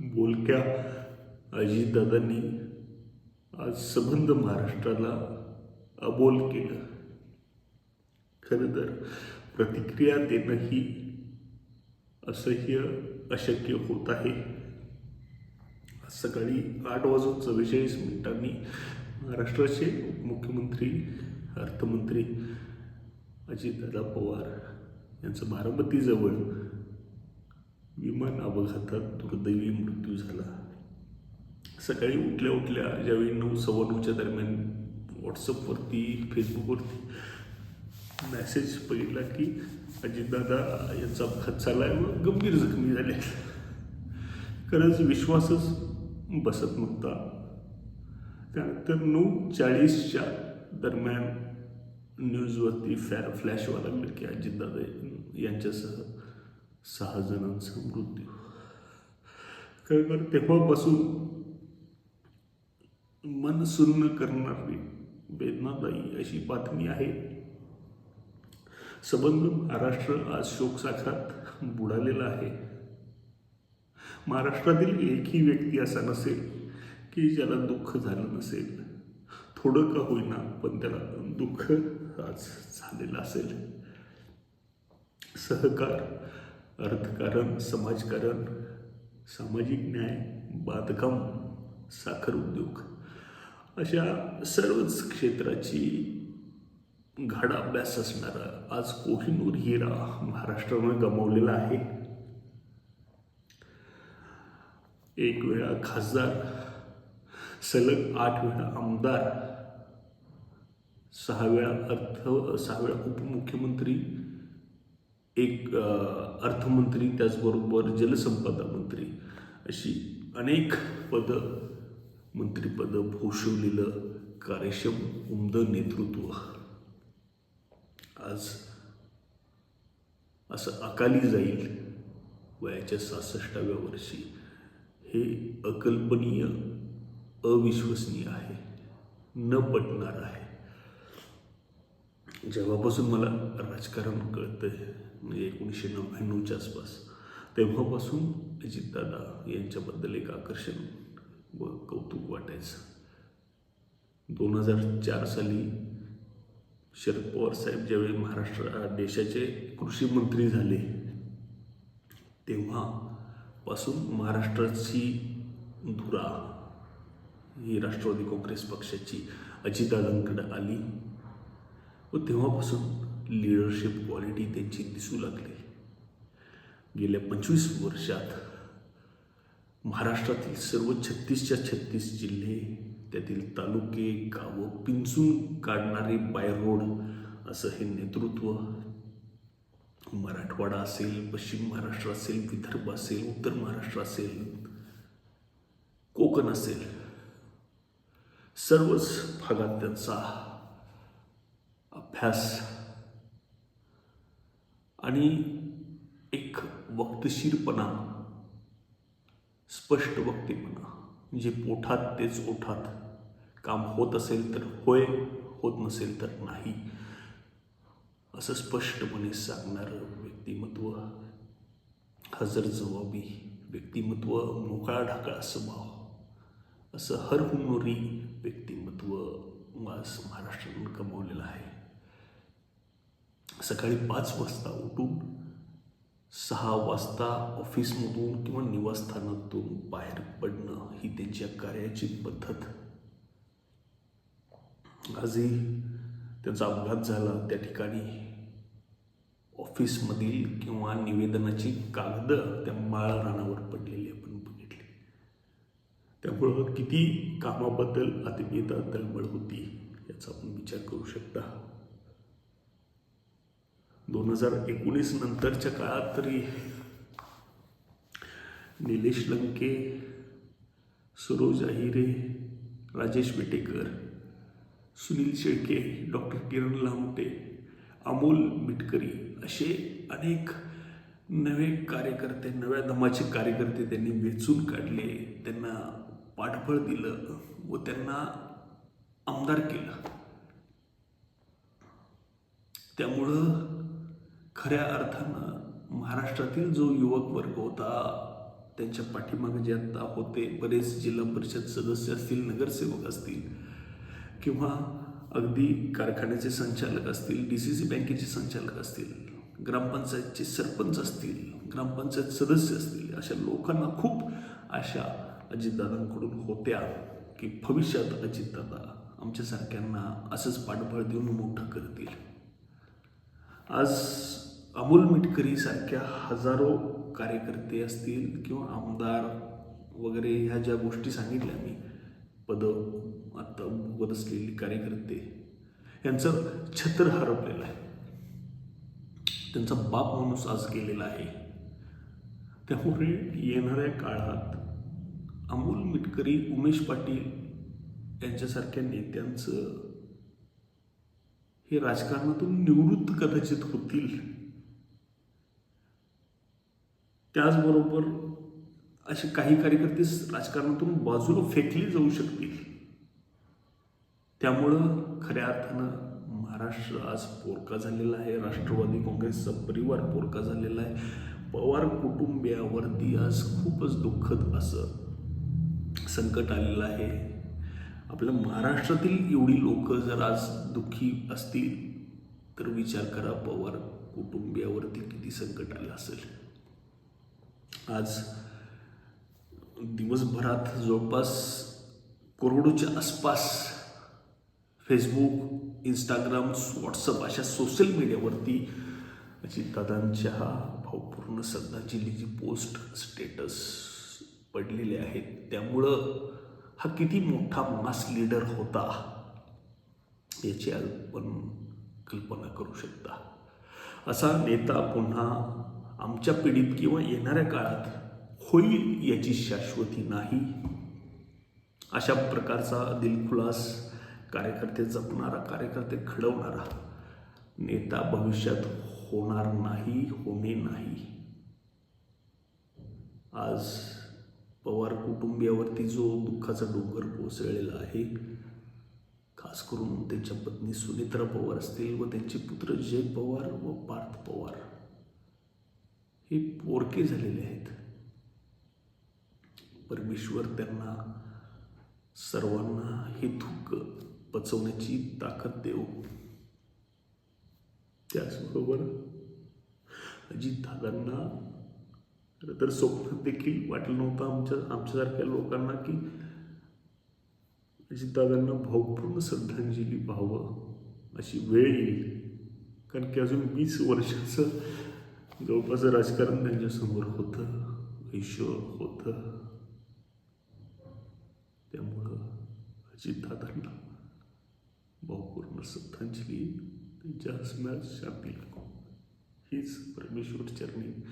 बोलक्या अजितदादांनी आज संबंध महाराष्ट्राला अबोल केलं. खरं तर प्रतिक्रिया देणंही असह्य अशक्य होत आहे. आज सकाळी आठ वाजून चव्वेचाळीस मिनिटांनी महाराष्ट्राचे मुख्यमंत्री अर्थमंत्री अजितदादा पवार यांचं बारामतीजवळ विमान अपघातात दुर्दैवी मृत्यू झाला. सकाळी उठल्या उठल्या ज्यावेळी नऊ सव्वा नऊच्या दरम्यान व्हॉट्सअपवरती फेसबुकवरती मेसेज बघितला की अजितदादा यांचा अपघात झाला आहे व गंभीर जखमी झाले. खरंच विश्वासच बसत नव्हता. त्यानंतर नऊ चाळीसच्या दरम्यान न्यूजवरती फॅर फ्लॅश व्हायला की अजितदादा यांच्यासह सहा जणांचा मृत्यू. खरं तेव्हापासून मन सुन्न करणारी वेदनादायी अशी बातमी आहे. संबंध महाराष्ट्र आज शोकसाखात बुडालेला आहे. महाराष्ट्रातील एकही व्यक्ती असा नसेल की ज्याला दुःख झालं नसेल. थोडं का होईना पण त्याला दुःख आज झालेलं असेल. सहकार अर्थकारण समाजकारण सामाजिक न्याय बांधकाम साखर उद्योग अशा सर्वच क्षेत्राची गाढा अभ्यास असणारा आज कोहिनूर हिरा महाराष्ट्रामुळे गमावलेला आहे. एक वेळा खासदार सलग आठ वेळा आमदार सहा वेळा अर्थ सहा वेळा उपमुख्यमंत्री एक अर्थमंत्री त्याचबरोबर जलसंपदा मंत्री अशी अनेक पदं मंत्रिपदं भूषवलेलं कार्यक्षम उमद नेतृत्व. आज असं अकाली जाईल वयाच्या सहासष्टाव्या वर्षी हे अकल्पनीय अविश्वसनीय आहे. न पटणार आहे. जेव्हापासून मला राजकारण कळतंय म्हणजे एकोणीसशे नव्याण्णवच्या आसपास तेव्हापासून अजितदादा यांच्याबद्दल एक आकर्षण व कौतुक वाटायचं. दोन हजार चार साली शरद पवार साहेब ज्यावेळी महाराष्ट्र देशाचे कृषी मंत्री झाले तेव्हापासून महाराष्ट्राची धुरा ही राष्ट्रवादी काँग्रेस पक्षाची अजितदादांकडे आली. व तेव्हापासून लिडरशिप क्वालिटी त्यांची दिसू लागली. गेल्या पंचवीस वर्षात महाराष्ट्रातील सर्व छत्तीसच्या छत्तीस जिल्हे त्यातील तालुके गावं पिंचून काढणारे बाय रोड असं हे नेतृत्व मराठवाडा असेल पश्चिम महाराष्ट्र असेल विदर्भ असेल उत्तर महाराष्ट्र असेल कोकण असेल सर्वच भागात त्यांचा अभ्यास. आणि एक वक्तशीरपणा स्पष्ट वक्तेपणा म्हणजे जे पोठात तेच ओठात काम होत असेल तर होय होत नसेल तर नाही असं स्पष्टपणे सांगणारं व्यक्तिमत्व. हजर जबाबी व्यक्तिमत्व मोकळा ढाकळा स्वभाव असं हरहुन्नरी व्यक्तिमत्व आज महाराष्ट्रातून कमवलेलं आहे. सकाळी पाच वाजता उठून सहा वाजता ऑफिसमधून किंवा निवासस्थानातून बाहेर पडणं ही त्यांच्या कार्याची पद्धत. आजही त्याचा अपघात झाला. त्या ठिकाणी ऑफिसमधील किंवा निवेदनाची कागदं त्या माळ रानावर पडलेली आपण बघितली. त्यामुळं किती कामाबद्दल आत्मीयता तळमळ होती याचा आपण विचार करू शकता. दोन हजार एकोणीस नंतरच्या काळात तरी निलेश लंके सरोज अहिरे राजेश बेटेकर सुनील शेळके डॉक्टर किरण लामटे अमोल मिटकरी असे अनेक नवे कार्यकर्ते नव्या दमाचे कार्यकर्ते त्यांनी वेचून काढले त्यांना पाठबळ दिलं व त्यांना आमदार केलं. त्यामुळं खऱ्या अर्थानं महाराष्ट्रातील जो युवक वर्ग होता त्यांच्या पाठीमागे जे आत्ता होते बरेच जिल्हा परिषद सदस्य असतील नगरसेवक असतील किंवा अगदी कारखान्याचे संचालक असतील डी सी सी बँकेचे संचालक असतील ग्रामपंचायतचे सरपंच असतील ग्रामपंचायत सदस्य असतील अशा लोकांना खूप आशा अजितदादांकडून होत्या की भविष्यात अजितदादा आमच्यासारख्यांना असंच पाठबळ देऊन मोठं करतील. आज अमोल मिटकरीसारख्या हजारो कार्यकर्ते असतील किंवा आमदार वगैरे ह्या ज्या गोष्टी सांगितल्या मी पद आत्ता भोगत असलेली कार्यकर्ते यांचं छत्र हरपलेलं आहे. त्यांचा बाप माणूस आज गेलेला आहे. त्यामुळे येणाऱ्या काळात अमोल मिटकरी उमेश पाटील यांच्यासारख्या नेत्यांचं हे राजकारणातून निवृत्त कदाचित होतील. त्याचबरोबर असे काही कार्यकर्ते राजकारणातून बाजूला फेकले जाऊ शकतील. त्यामुळं खऱ्या अर्थानं महाराष्ट्र आज पोरका झालेला आहे. राष्ट्रवादी काँग्रेसचा परिवार पोरका झालेला आहे. पवार कुटुंबियावरती आज खूपच दुःखद असं संकट आलेलं आहे. आपल्या महाराष्ट्रातील एवढी लोक जर आज दुःखी असतील तर विचार करा पवार कुटुंबियावरती किती संकट आलं असेल. आज दिवसभरात जवळपास करोडोच्या आसपास फेसबुक इंस्टाग्राम व्हॉट्सअप अशा सोशल मीडियावरती अजितदादांच्या भावपूर्ण श्रद्धांजलीची पोस्ट स्टेटस पडलेले आहेत त्यामुळं हा किती मोठा मास लीडर होता याची आपण कल्पना करू शकता. असा नेता पुन्हा आमच्या पिढीत किंवा येणाऱ्या काळात होईल याची शाश्वती नाही. अशा प्रकारचा दिलखुलास कार्यकर्ते जपणारा कार्यकर्ते घडवणारा नेता भविष्यात होणार नाही होणे नाही. आज पवार कुटुंबियावरती जो दुःखाचा डोंगर कोसळलेला आहे खास करून त्यांच्या पत्नी सुनेत्रा पवार असतील व त्यांचे पुत्र जय पवार व पार्थ पवार हे पोरके झालेले आहेत. परमेश्वर त्यांना सर्वांना हे दुःख पचवण्याची ताकद देऊ त्याचबरोबर अजितदादांना खरं तर स्वप्नात देखील वाटलं नव्हतं आमच्या आमच्यासारख्या लोकांना की अजितदादांना भावपूर्ण श्रद्धांजली व्हावं अशी वेळ येईल. कारण की अजून वीस वर्षाचं जवळपास राजकारण त्यांच्यासमोर होतं आयुष्य होतं. त्यामुळं अजितदादांना भावपूर्ण श्रद्धांजली त्यांच्या हसण्यात शांती लागो हीच परमेश्वर चरणी